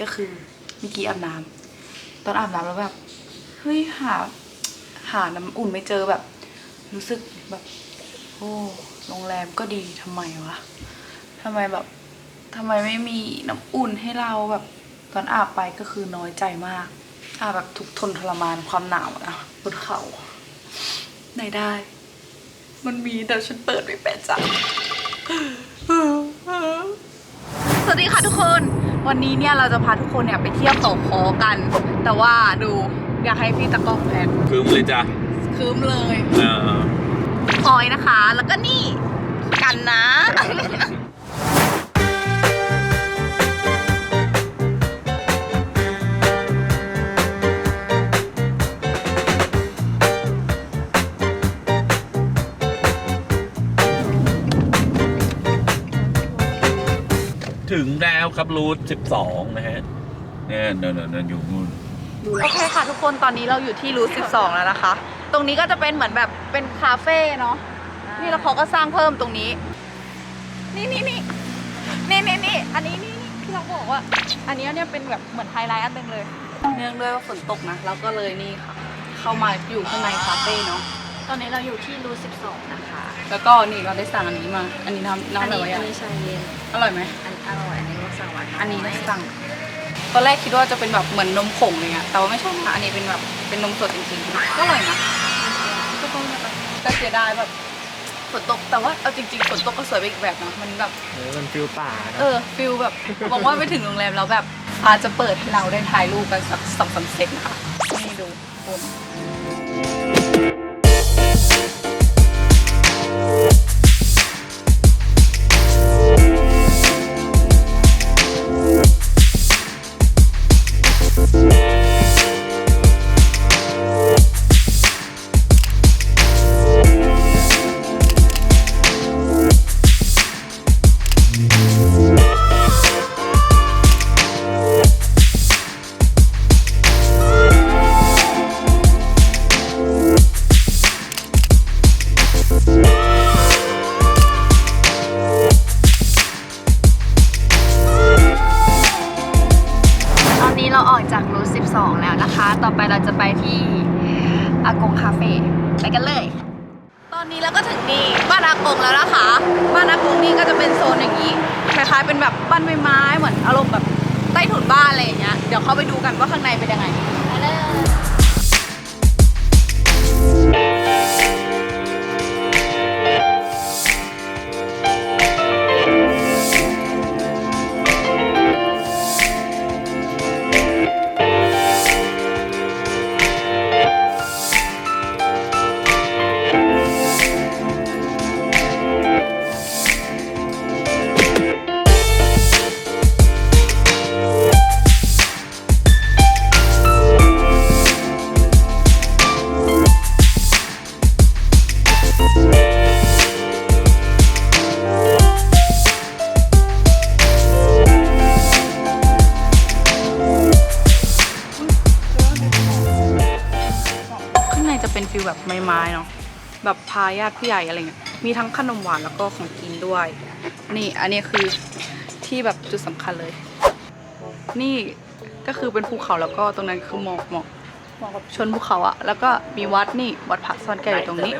ก็คือเมื่อกี้อาบน้ำตอนอาบน้ำแล้วแบบเฮ้ยหาหาน้ำอุ่นไม่เจอแบบ รู้สึกแบบโอ้โรงแรมก็ดีทำไมวะทำไมแบบทำไมไม่มีน้ำอุ่นให้เราแบบตอนอาบไปก็คือน้อยใจมากอาบแบบทุกทนทรมานความหนาวนะบนเขาไหนได้ มันมีแต่ฉันเปิดไม่เป็นจ้ะสวัสดีค่ะทุกคน วันนี้เนี่ยเราจะพาทุกคนเนี่ยไปเที่ยวเขาคอกัน แต่ว่าดูอยากให้พี่ตะกล้องแพนคืมเลยจ้ะคืมเลยเออพลอยนะคะ แล้วก็นี่กัน แล้วครับรูท12นะฮะเนี่ยเดินเดินอยู่นู่นโอเคค่ะทุกคนตอนนี้เราอยู่ที่รูท12แล้วนะคะ ตรงนี้ก็จะเป็นเหมือนแบบเป็นคาเฟ่เนาะนี่แล้วเขาก็สร้างเพิ่มตรงนี้ นี่นี่นี่นี่นี่นี่อันนี้นี่นี่ที่เราบอกว่า อันนี้เนี่ยเป็นแบบเหมือนไฮไลท์อันหนึงเลย เนื่องด้วยว่าฝนตกนะเราก็เลยนี่ค่ะ เข้ามาอยู่ข้างในคาเฟ่เนาะตอนนี้เราอยู่ที่รูท12นะคะ แล้วก็นี่เราได้สั่งอันนี้มา อันนี้น้ำน้ำอัอะไรนี้วะอัยะนนี้ชาเย็น อร่อยไหมอัน อร่อยอันนี้รสสวัสดิ์อันนี้ได้สั่งตอนแรกคิดว่าจะเป็นแบบเหมือนนมผงเลยอะแต่ว่าไม่ใช่นะอันนี้เป็นแบบเป็นนมสดจริงๆก็อร่อยนะก็ต้องแบบแต่เสียดายแบบฝนตกแต่ว่าเอาจริงๆฝนตกก็สวยไปอีกแบบนะมันแบบเออมันฟิลป่าเอเนาะอฟิลแบบหวังว่าไปถึงโรงแรมแล้วแบบอาจจะเปิดให้เราได้ถ่ายรูปกันสักสองสามเซตนะคะนี่ดูคน อนนี้เราก็ถึงนี่บ้านอากงแล้วนะคะ บ้านอากงนี่ก็จะเป็นโซนอย่างนี้คล้ายๆเป็นแบบบ้านไม้ๆเหมือนอารมณ์แบบใต้ถุนบ้านอะไรอย่างเงี้ยเดี๋ยวเข้าไปดูกันว่าข้างในเป็นยังไงไปเลยข้างาญาติผู้ใหญ่อะไรเงี้ยมีทั้งขนมหวานแล้วก็ของกินด้วย นี่อันนี้คือที่แบบจุดสำคัญเลย นี่ก็คือเป็นภูเขาแล้วก็ตรงนั้นคือหมอกหมอกหมอกแบบชนภูเขาอะแล้วก็มีวัดนี่วัดพระซ่อนแก้วอยู่ตรงนี้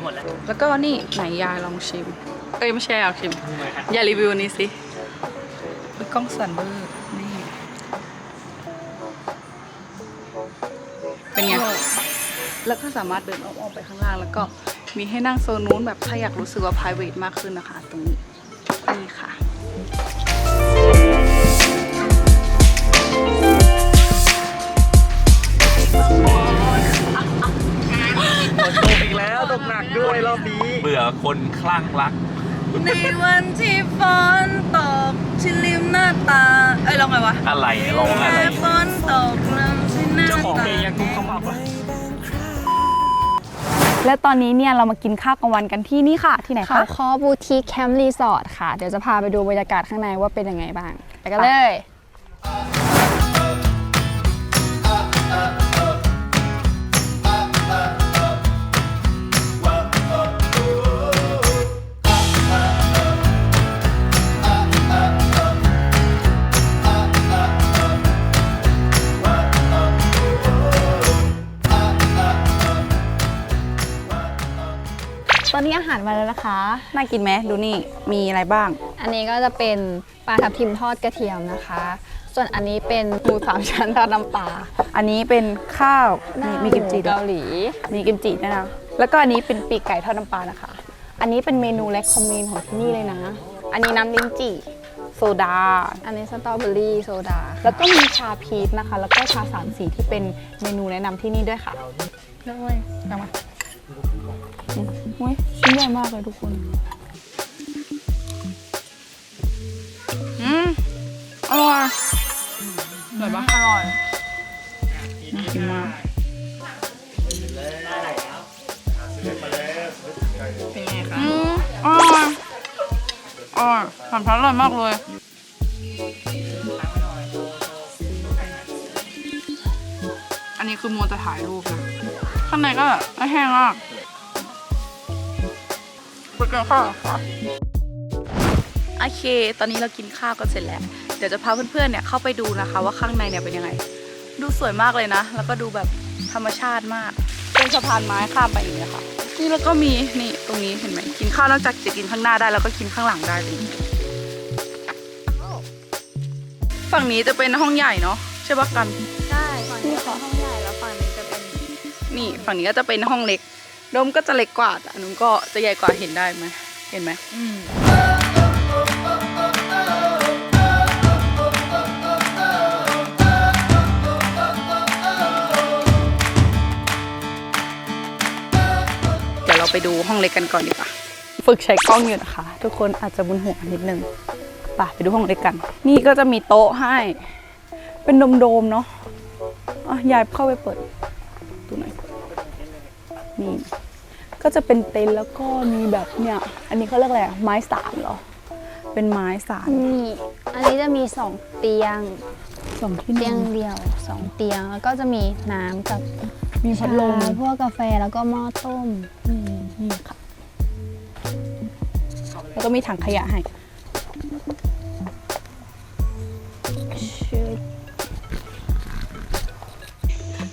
แล้วก็นี่ไหนยายลองชิมเอ้ยไม่ใช่อยากชิมอย่ารีวิวนี้สิอุ๊ยกล้องสั่นเบอร์นี่เป็นไงแล้วก็สามารถเดินอ้อมๆไปข้างล่างแล้วก็ มีให้นั่งโซนนู้นแบบถ้าอยากรู้สึกว่า private มากขึ้นนะคะ ตรงนี้นี่ค่ะฝนตกอีกแล้วตกหนักด้วยรอบนี้เบื่อคนคลั่งรัก ในวันที่ฝนตกที่ริมหน้าตา เอ้ยลองไงวะอะไรร้องอะไรฝนตกลงที่หน้าเจ้าของตาเพลงยังกุมขมับอะ และตอนนี้เนี่ยเรามากินข้าวกลางวันกันที่นี่ค่ะ ที่ไหนเขาคะ คอบูทีแคมป์รีสอร์ทค่ะ เดี๋ยวจะพาไปดูบรรยากาศข้างในว่าเป็นยังไงบ้าง ไปกันเลย อนนี้อาหารมาแล้วนะคะ น่ากินไหมดูนี่มีอะไรบ้าง อันนี้ก็จะเป็นปลาทับทิมทอดกระเทียมนะคะ ส่วนอันนี้เป็นหมูสามชั้นทอดน้ำปลาอันนี้เป็นข้าวนี่มีกิมจิหด้วยเกาหลี มีกิมจิด้วยนะแล้วก็อันนี้เป็นปีกไก่ทอดน้ำปลานะคะ อันนี้เป็นเมนูแรคคอมเมนของที่นี่เลยนะ อันนี้น้ำลิ้นจี่โซดา อันนี้สตรอเบอรี่โซดา แล้วก็มีชาพีชนะคะ แล้วก็ชาสามสีที่เป็นเมนูแนะนำที่นี่ด้วยค่ะเลยตามมา อืมโอ้ยชิ้นใหญ่มากเลยทุกคนอืมอร่อยอร่อยปะอร่อยน่ากินมากเป็นไงคะอืมอร่อยอร่อยสามชั้นอร่อยมากเลยอันนี้คือมัวจะถ่ายรูปนะข้างในก็ไม่แห้งมาก ไปกินข้าวค่ะโอเค ตอนนี้เรากินข้าวกันเสร็จแล้ว เดี๋ยวจะพาเพื่อนๆเนี่ยเข้าไปดูนะคะ ว่าข้างในเนี่ยเป็นยังไง ดูสวยมากเลยนะ แล้วก็ดูแบบธรรมชาติมาก เป็นสะพานไม้ข้ามไปอย่างเงี้ยค่ะ นี่แล้วก็มีนี่ตรงนี้เห็นไหมกินข้าวนอกจากจะกินข้างหน้าได้แล้วก็กินข้างหลังได้ตรงนี้ฝั่งนี้จะเป็นห้องใหญ่เนาะใช่ปะกัน ใช่ฝั่งนี้ขอห้องใหญ่แล้วฝั่งนี้จะเป็น นี่ฝั่งนี้ก็จะเป็นห้องเล็ก โดมก็จะเล็กกว่าแต่นนู้นก็จะใหญ่กว่าเห็นได้ไหมเห็นไหมเดี๋ยวเราไปดูห้องเล็กกันก่อนดีกว่า ฝึกใช้กล้องอยู่นะคะ ทุกคนอาจจะบุนหัวนิดนึงไปไปดูห้องเล็กกัน นี่ก็จะมีโต๊ะให้ เป็นโดมๆเนาะอะยายเข้าไปเปิด นี่ ก็จะเป็นเต็นท์แล้วก็มีแบบเนี่ย อันนี้เขาเรียกอะไรอะไม้สามเหรอ เป็นไม้สามนี่อันนี้จะมีสองเตียงสองที่นเตียองนเดียวสองเตียงแล้วก็จะมีน้ำกับมีพัดลมชาพวกกาแฟแล้วก็หม้อต้มอืมนี่ค่ะ แล้วก็มีถังขยะให้ชื่อ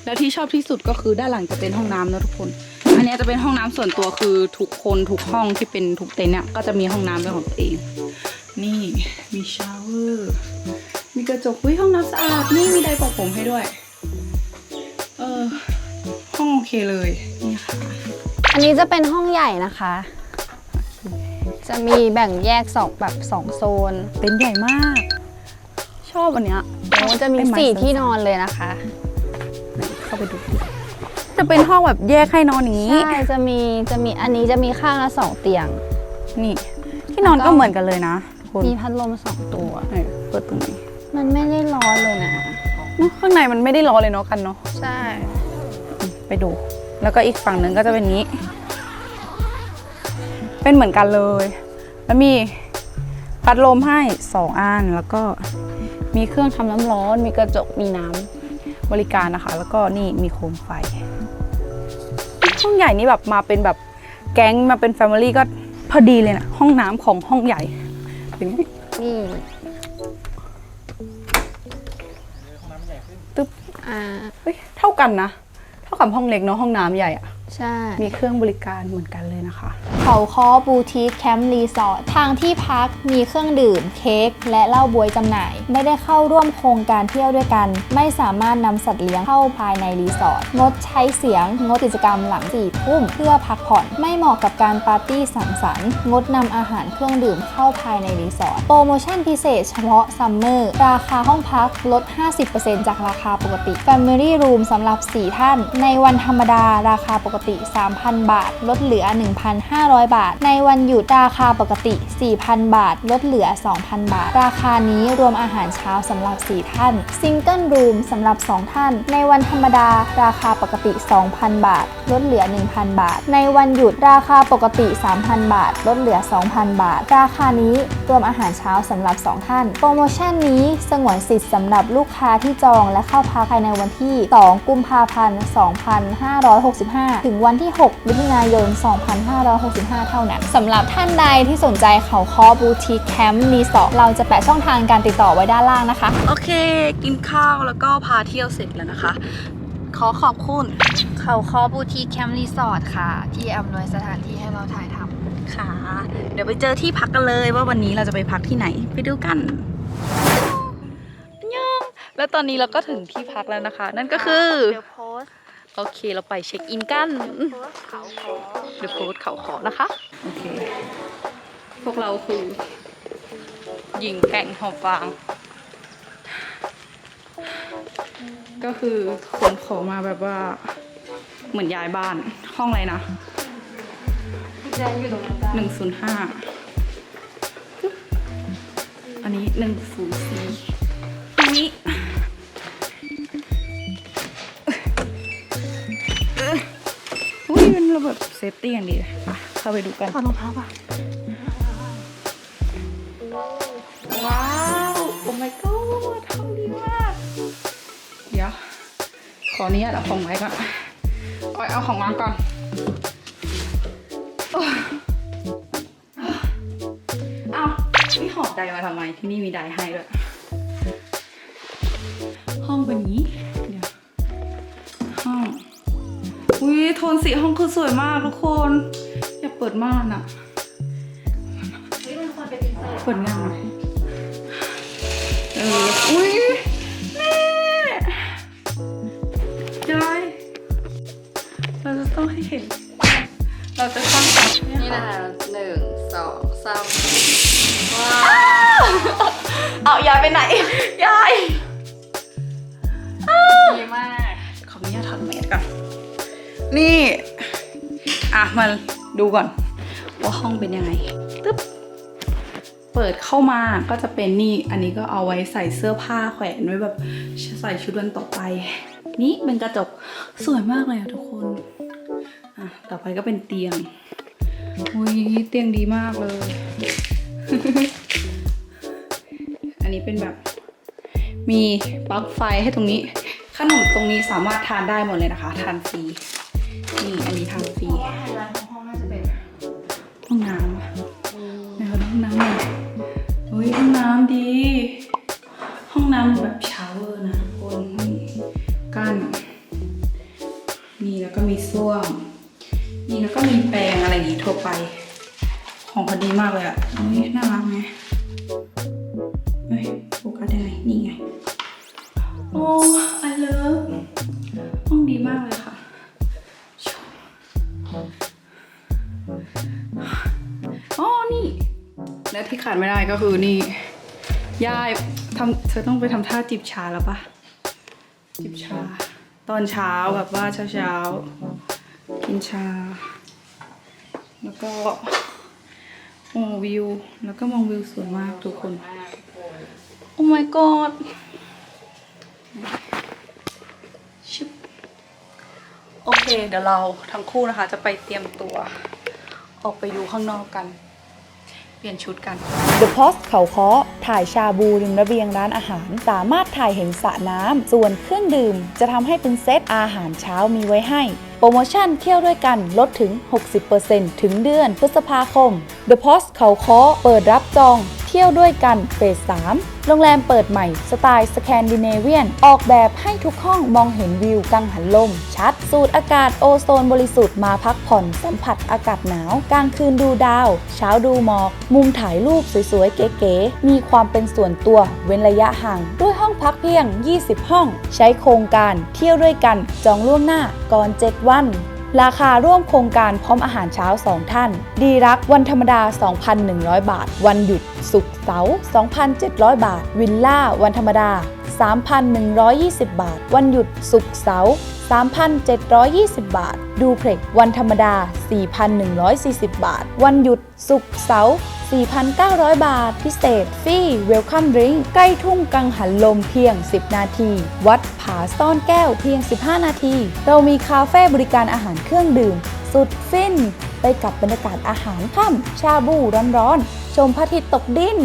แล้วที่ชอบที่สุดก็คือด้านหลังจะเป็นห้องน้ำนะทุกคน อันเนี้ยจะเป็นห้องน้ำส่วนตัวคือทุกคนทุกห้องที่เป็นทุกเต็นท์เนี่ยก็จะมีห้องน้ำเป็นของตัวเอง นี่มีชาวเวอร์มีกระจกอุ้ยห้องน้ำสะอาดนี่มีไดร์เปอกผมให้ด้วย เออห้องโอเคเลยนี่ค่ะอันนี้จะเป็นห้องใหญ่นะคะ จะมีแบ่งแยกสองแบบสองโซนเต็นท์ใหญ่มาก ชอบอันเนี้ยโอ้จะมีเป็นไสี่ที่นอนเลยนะคะ เข้าไปดูดิ จะเป็นห้องแบบแยกให้นอนอย่างนี้ ใช่จะมีจะมีอันนี้จะมีข้างละสองเตียง นี่ ที่นอนก็เหมือนกันเลยนะทุกคนมีพัดลมสองตัวไหนเปิดตรงนี้มันไม่ได้ร้อนเลยนะเนอะข้างในมันไม่ได้ร้อนเลยเนาะกันเนาะใช่ ไปดู แล้วก็อีกฝั่งหนึ่งก็จะเป็นนี้ เป็นเหมือนกันเลย แล้วมีพัดลมให้สองอันแล้วก็มีเครื่องทำน้ำร้อน มีกระจกมีน้ำบริการนะคะ แล้วก็นี่มีโคมไฟ ห้องใหญ่นี่แบบมาเป็นแบบแก๊งมาเป็นแฟมิลี่ก็พอดีเลยนะห้องน้ำของห้องใหญ่เป็นไงนี่ตึ๊บอ่าเฮ้ยเท่ากันนะ เท่ากับห้องเล็กเนาะห้องน้ำใหญ่อะ ใช่ มีเครื่องบริการเหมือนกันเลยนะคะ เขาคอบูทีคแคมป์รีสอร์ททางที่พักมีเครื่องดื่ม เค้กและเหล้าบวยจำหน่าย ไม่ได้เข้าร่วมโครงการเที่ยวด้วยกัน ไม่สามารถนำสัตว์เลี้ยงเข้าภายในรีสอร์ทงดใช้เสียง งดกิจกรรมหลังสี่ทุ่มเพื่อพักผ่อน ไม่เหมาะกับการปาร์ตี้สังสรรค์งดนำอาหารเครื่องดื่มเข้าภายในรีสอร์ทโปรโมชั่นพิเศษเฉพาะซัมเมอร์ราคาห้องพักลด 50%จากราคาปกติ Family Room สำหรับ 4 ท่าน ในวันธรรมดาราคาปกติ 3,000 บาท ลดเหลือ 1,500 บาท ในวันหยุดราคาปกติ 4,000 บาท ลดเหลือ 2,000 บาท ราคานี้รวมอาหารเช้าสำหรับ 4 ท่าน Single Room สำหรับ 2 ท่าน ในวันธรรมดา ราคาปกติ 2,000 บาท ลดเหลือ 1,000 บาท ในวันหยุดราคาปกติ 3,000 บาท ลดเหลือ 2,000 บาท ราคานี้รวมอาหารเช้าสำหรับ 2 ท่าน โปรโมชั่นนี้สงวนสิทธิ์สำหรับลูกค้าที่จองและเข้าพักภายในวันที่ 2 กุมภาพันธ์ 2565ถึงวันที่ 6 มิถุนายน 2565 เท่านั้นสำหรับท่านใดที่สนใจเขาคอบูทีแคมป์รีสอร์ทเราจะแปะช่องทางการติดต่อไว้ด้านล่างนะคะ โอเค กินข้าวแล้วก็พาเที่ยวเสร็จแล้วนะคะ ขอขอบคุณ เขาคอบูทีแคมป์รีสอร์ทค่ะ ที่อำนวยสถานที่ให้เราถ่ายทำค่ะ เดี๋ยวไปเจอที่พักกันเลยว่าวันนี้เราจะไปพักที่ไหนไปดูกันยังแล้วตอนนี้เราก็ถึงที่พักแล้วนะคะ นั่นก็คือเดี๋ยว โพสโอเคเราไปเช็คอินกันโพสเขาคอเดี๋ยวโพสต์เขาขอนะคะ โอเค พวกเราคือหญิงแกร่งหอบฟาง ก็คือขนของมาแบบว่า เหมือนย้ายบ้านห้องอะไรนะแจ้งอยู่ตรงนั้นจ้ะหนึ่งศูนย์ห้าอันนี้หนึ่งศูนย์สี่ อุ้ยเป็นระบบเซฟตี้อย่างดีเลยไปเข้าไปดูกันถอดรองเท้าป่ะ ว้าว โอ้ my god ทำดีมาก เดี๋ยว ขออนุญาตเอาของไว้ก่อนเอาเอาของวางก่อนอ้าวนี่หอบไดมาทำไม ที่นี่มีไดให้ด้วย นสีห้องคือสวยมากทุกคน อยากเปิดม่านอะเปิดงานหน่อยเอออุ้ยแม่ยายเราจะต้องให้เห็น เราจะสร้างแบบเนี้ยนี่ค่ะนะคะหนึ่งสองสามเอายายไปไหน ยาย ดีมาก ขออนุญาตถอดแมสก่อน นี่ อะ มาดูก่อน ว่าห้องเป็นยังไงตึ๊บ เปิดเข้ามาก็จะเป็นนี่ อันนี้ก็เอาไว้ใส่เสื้อผ้าแขวนไว้แบบใส่ชุดวันต่อไป นี่เป็นกระจกสวยมากเลยอะทุกคน อะ ต่อไปก็เป็นเตียง อุ้ยเตียงดีมากเลย อันนี้เป็นแบบมีปลั๊กไฟให้ตรงนี้ ขนมตรงนี้สามารถทานได้หมดเลยนะคะ ทานฟรี ก็คือนี่ยายทำเธอต้องไปทำท่าจิบชาแล้วปะจิบชา ตอนเช้าแบบว่าเช้าเช้าๆกินชา แล้วก็มองวิว แล้วก็มองวิวสวยมากทุกคน โอ้ my god ชิบโอเค เดี๋ยวเราทั้งคู่นะคะ จะไปเตรียมตัว ออกไปดูข้างนอกกัน เปลี่ยนชุดกัน The Post เขาเคาะถ่ายชาบูริมระเบียงร้านอาหาร สามารถถ่ายเห็นสระน้ำ ส่วนเครื่องดื่ม จะทำให้เป็นเซตอาหารเช้ามีไว้ให้ โปรโมชั่นเที่ยวด้วยกันลดถึง 60%ถึงเดือนพฤษภาคม The Post เขาเคาะเปิดรับจองเที่ยวด้วยกันเฟส 3 โรงแรมเปิดใหม่ สไตล์สแกนดิเนเวียน ออกแบบให้ทุกห้องมองเห็นวิวกังหันลม ชัด สูดอากาศโอโซนบริสุทธิ์มาพักผ่อนสัมผัสอากาศหนาวกลางคืนดูดาว เช้าดูหมอก มุมถ่ายรูปสวยๆ เก๋ๆ มีความเป็นส่วนตัวเว้นระยะห่าง ด้วยห้องพักเพียง 20 ห้อง ใช้โครงการเที่ยวด้วยกันจองล่วงหน้าก่อน 7 วัน ราคาร่วมโครงการพร้อมอาหารเช้า 2 ท่าน ดีรักวันธรรมดา 2,100 บาท วันหยุดสุกเสาร์2,700 บาท วิลล่าวันธรรมดา 3,120 บาท วันหยุดสุกร์เสาร์3,720 บาท ดูเพล็กวันธรรมดา 4,140 บาท วันหยุดสุกเสาร์ 4,900 บาท พิเศษฟรีเวลคัมดริงใกล้ทุ่งกังหันลมเพียง 10 นาที วัดผาซ่อนแก้วเพียง 15 นาที เรามีคาเฟ่บริการอาหารเครื่องดื่ม สุดฟิน ไปกับบรรยากาศอาหารค่ำชาบูร้อนๆ ชมพระอาทิตย์ตกดิน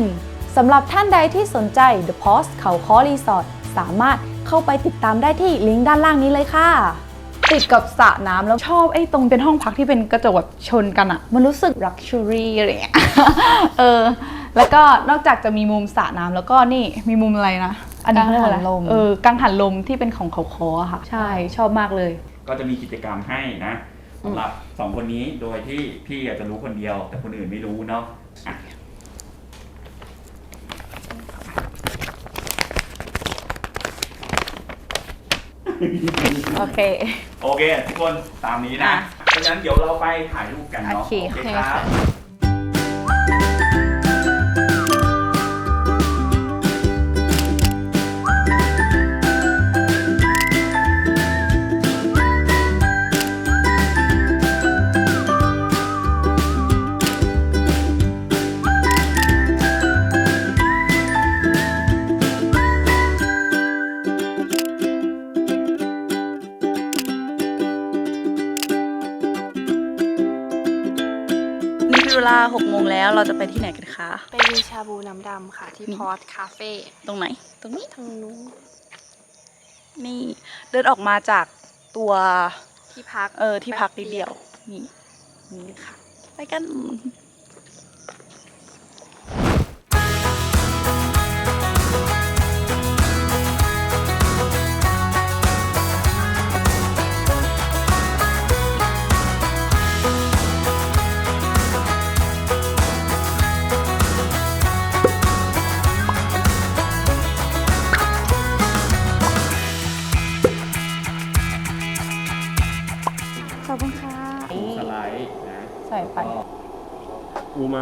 สำหรับท่านใดที่สนใจ The Post เขาคอรีสอร์ทสามารถเข้าไปติดตามได้ที่ลิงก์ด้านล่างนี้เลยค่ะ ติดกับสระน้ำแล้วชอบไอ้ตรงเป็นห้องพักที่เป็นกระจกแบบชนกันอะมันรู้สึก luxury อะไรอย่างเงี้ยเออ แล้วก็นอกจากจะมีมุมสระน้ำแล้วก็นี่มีมุมอะไรนะอันนี้เขาเรียกว่าอะไรกังหันลมเออกังหันลมที่เป็นของเขาคออะค่ะ ใช่ชอบมากเลย ก็จะมีกิจกรรมให้นะสำหรับสองคนนี้โดยที่พี่อาจจะรู้คนเดียว แต่คนอื่นไม่รู้เนาะ โอเค โอเค ทุกคนตามนี้นะ อะเพราะฉะนั้นเดี๋ยวเราไปถ่ายรูปกันเนาะโอเคครับนี่คือเวล 6โมงแล้วเราจะไปที่ไหนกันคะ ไปกินชาบูน้ำดำค่ะที่นี่พอร์ตคาเฟ่ตรงไหน ตรงนี้ทางนู้นนี่เดินออกมาจากตัวที่พัก เออที่พักนิดเดียว นี่ นี่ค่ะ ไปกัน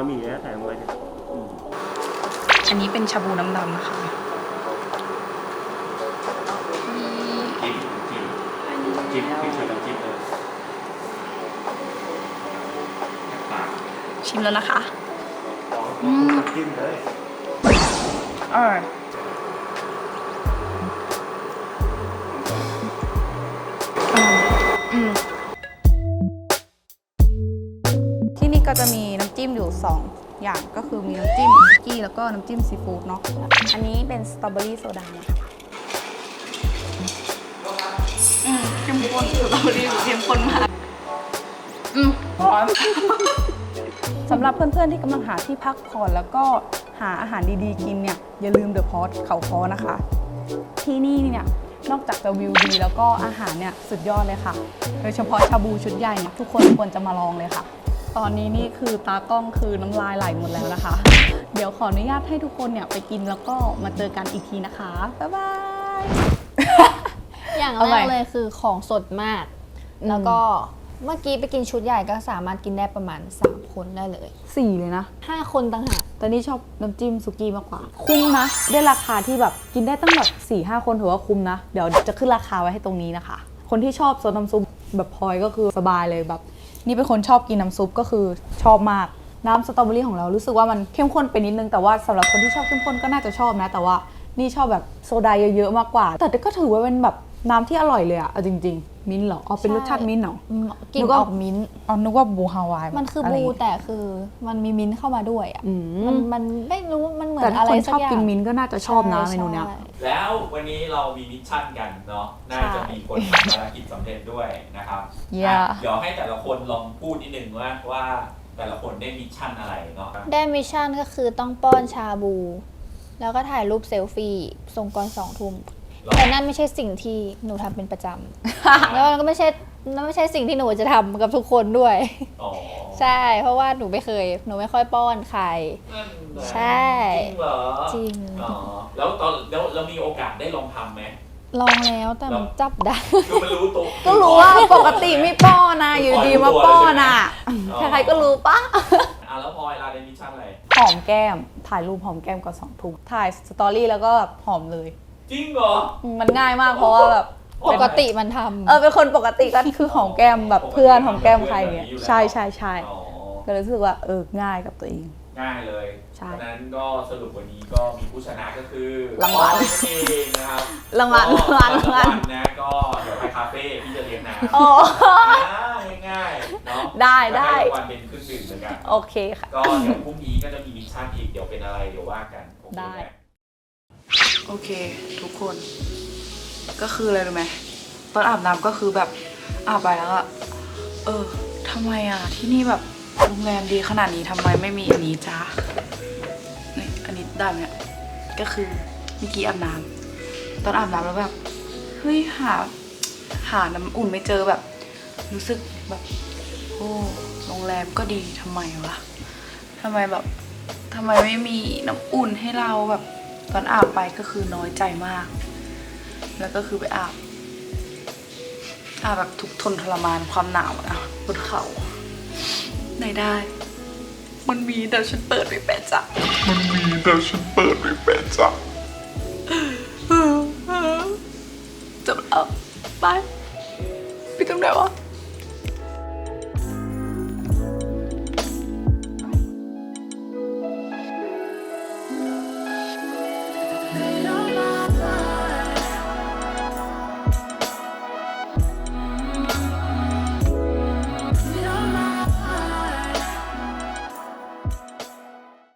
อูมามินะแต่งไว้อันนี้เป็นชาบูน้ำดำนะคะจิ้มจิ้มจิ้มพี่ช่วยกันจิ้มเลยปากชิมแล้วนะคะ 2 อย่างก็คือมีน้ำจิ้มสุกี้แล้วก็น้ำจิ้มซีฟู้ดเนาะอันนี้เป็นสตรอเบอรี่โซดานะคะอืมเข้มข้นสตรอเบอรี่เข้มข้นมากอืมร้อนสำหรับเพื่อนๆที่กำลังหาที่พักผ่อนแล้วก็หาอาหารดีๆ กินเนี่ย อย่าลืมเดอะพอ t เขาคอนะคะ ที่นี่เนี่ยนอกจากจะวิวดี แล้วก็อาหารเนี่ยสุดยอดเลยค่ะ โดยเฉพาะชาบูชุดใหญ่เนี่ยทุกคนควรจะมาลองเลยค่ะ ตอนนี้นี่คือตากล้องคือน้ำลายไหลหมดแล้วนะคะ เดี๋ยวขออนุญาตให้ทุกคนเนี่ยไปกินแล้วก็มาเจอกันอีกทีนะคะ บ๊ายบาย อย่างเอาแรใหม่ กเลยคือของสดมาก แล้วก็เมื่อกี้ไปกินชุดใหญ่ก็สามารถกินได้ประมาณ 3 คนได้เลย สี่เลยนะ 5 คนต่างหากแต่นี่ชอบน้ำจิ้มสุกี้มากกว่า คุ้มนะ ได้ราคาที่แบบกินได้ตั้งแบบ4ี่ห้าคนถือว่าคุ้มนะ เดี๋ยวจะขึ้นราคาไว้ให้ตรงนี้นะคะ คนที่ชอบซดน้ำซุปแบบพลอยก็คือสบายเลยแบบ นี่เป็นคนชอบกินน้ำซุปก็คือชอบมากน้ำสตรอเบอรี่ของเรารู้สึกว่ามันเข้มข้นไปนิดนึงแต่ว่าสำหรับคนที่ชอบเข้มข้นก็น่าจะชอบนะ แต่ว่านี่ชอบแบบโซดาเยอะๆมากกว่า แต่ก็ถือว่าเป็นแบบน้ำที่อร่อยเลยอะจริง ๆ มิ้นท์เหรออ๋อเป็นรสชาติมิ้นท์เหรอ อืมกลินนึกว่า ออกมิ้นท์อ๋อนึกว่าบูฮาวายมันคืออะไรบูแต่คือมันมีมิ้นท์เข้ามาด้วยอะอืมันมมันไม่รู้มันเหมือแต่นถ้าอะไรคนสัชกอบอย่างกินมิ้นท์ก็น่าจะชอบนะใเมนูเนี้ย ใช่ แล้ววันนี้เรามีมิชชั่นกันเนาะ น่าจะมีคนทำภารกิจสำเร็จด้วยนะครับ Yeah อะเดี๋ยวให้แต่ละคนลองพูดนิดนึงว่าว่าแต่ละคนได้มิชชั่นอะไรเนาะ ได้มิชชั่นก็คือต้องป้อนชาบู แล้วก็ถ่ายรูปเซลฟี่ส่งก่อนสองทุ่ม แต่นั่นไม่ใช่สิ่งที่หนูทำเป็นประจำแล้วมันก็ไม่ใช่นั่นไม่ใช่สิ่งที่หนูจะทำกับทุกคนด้วย อ๋อใช่ เพราะว่าหนูไม่เคย หนูไม่ค่อยป้อนใคร นั่นแหละใช่ จริงเหรอจริง อ๋อแล้วตอนแล้วแล้วมีโอกาสได้ลองทำไหม ลองแล้วแต่มันจับได้ คือมันรู้ตัว ก็รู้ว่าปกติไม่ป้อนนะอยู่ดีมาป้อนอะใครๆก็รู้ปะอะแล้วพลอยลาได้มิชชั่นอะไร หอมแก้ม ถ่ายรูปหอมแก้มก่อนสองทุ่มถ่ายสตอรี่แล้วก็แบบหอมเลย จริงเหรอ มันง่ายมากเพราะว่าแบบปกติมันทำเออเป็นคนปกติก็คือหอมแก้มแบบเพื่อนหอมแก้มใครเงี้ยใช่ใช่ใช่อ๋อก็เลยรู้สึกว่าเออง่ายกับตัวเอง ง่ายเลยใช่ฉะนั้นก็สรุปวันนี้ก็มีผู้ชนะก็คือรางวัลพลอยนั่นเองนะครับรางวัลก็รางวัลรางวัลรางวัลนะก็เดี๋ยวไปคาเฟ่พี่จะเลี้ยงน้ำโอ้ง่ายๆเนาะได้ได้ แล้วให้รางวัลเป็นเครื่องดื่มเหมือนกัน โอเคค่ะ ก็เดี๋ยวพรุ่งนี้ก็จะมีมิชชั่นอีกเดี๋ยวเป็นอะไรเดี๋ยวว่ากันโอเคได้ หม โอเค ทุกคน ก็คืออะไรรู้ไหมตอนอาบน้ำก็คือแบบอาบไปแล้วอะเออทำไมอะที่นี่แบบโรงแรมดีขนาดนี้ทำไมไม่มีอันนี้จ้านี่อันนี้ได้ไหมเนี่ยก็คือเมื่อกี้อาบน้ำตอนอาบน้ำแล้วแบบเฮ้ยหาหาน้ำอุ่นไม่เจอแบบ รู้สึกแบบโอ้โรงแรมก็ดีทำไมวะทำไมแบบทำไมไม่มีน้ำอุ่นให้เราแบบ ตอนอาบไปก็คือน้อยใจมาก แล้วก็คือไปอาบ อาบแบบทุกข์ทนทรมานความหนาวนะบนเขาไหนได้ มันมีแต่ฉันเปิดไม่เป็นจ้ะมันมีแต่ฉันเปิดไม่เป็นจ้ะจบแล้วไปไปตรงไหนวะ